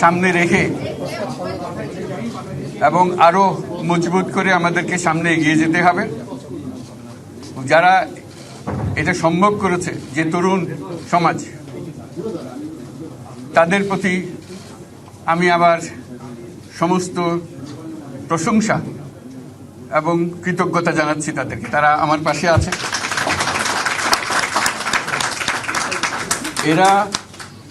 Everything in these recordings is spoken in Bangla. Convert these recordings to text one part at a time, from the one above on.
সামনে রেখে এবং আরও মজবুত করে আমাদেরকে সামনে এগিয়ে যেতে হবে। যারা এটা সম্ভব করেছে, যে তরুণ সমাজ, তাদের প্রতি আমি আবার সমস্ত প্রশংসা এবং কৃতজ্ঞতা জানাচ্ছি তাদেরকে। তারা আমার পাশে আছে। এরা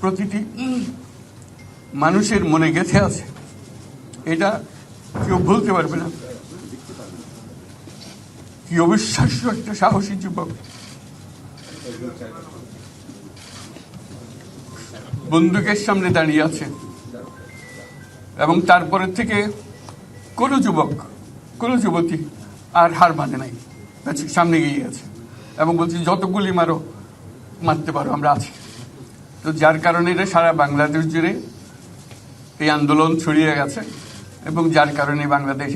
প্রতিটি মানুষের মনে গেঁথে আছে। এটা কেউ ভুলতে পারবে না। কি অবিশ্বাস্য একটা সাহসী যুবক। বন্দুকের সামনে দাঁড়িয়ে আছে। এবং তারপরে থেকে কোনো যুবক, কোনো যুবতী আর হার মানে নাই। সামনে গিয়ে আছে। এবং বলছি যত গুলি মারো, মারতে পারো, আমরা আছি। তো যার কারণে এটা সারা বাংলাদেশ জুড়ে এই আন্দোলন ছড়িয়ে গেছে এবং যার কারণে বাংলাদেশ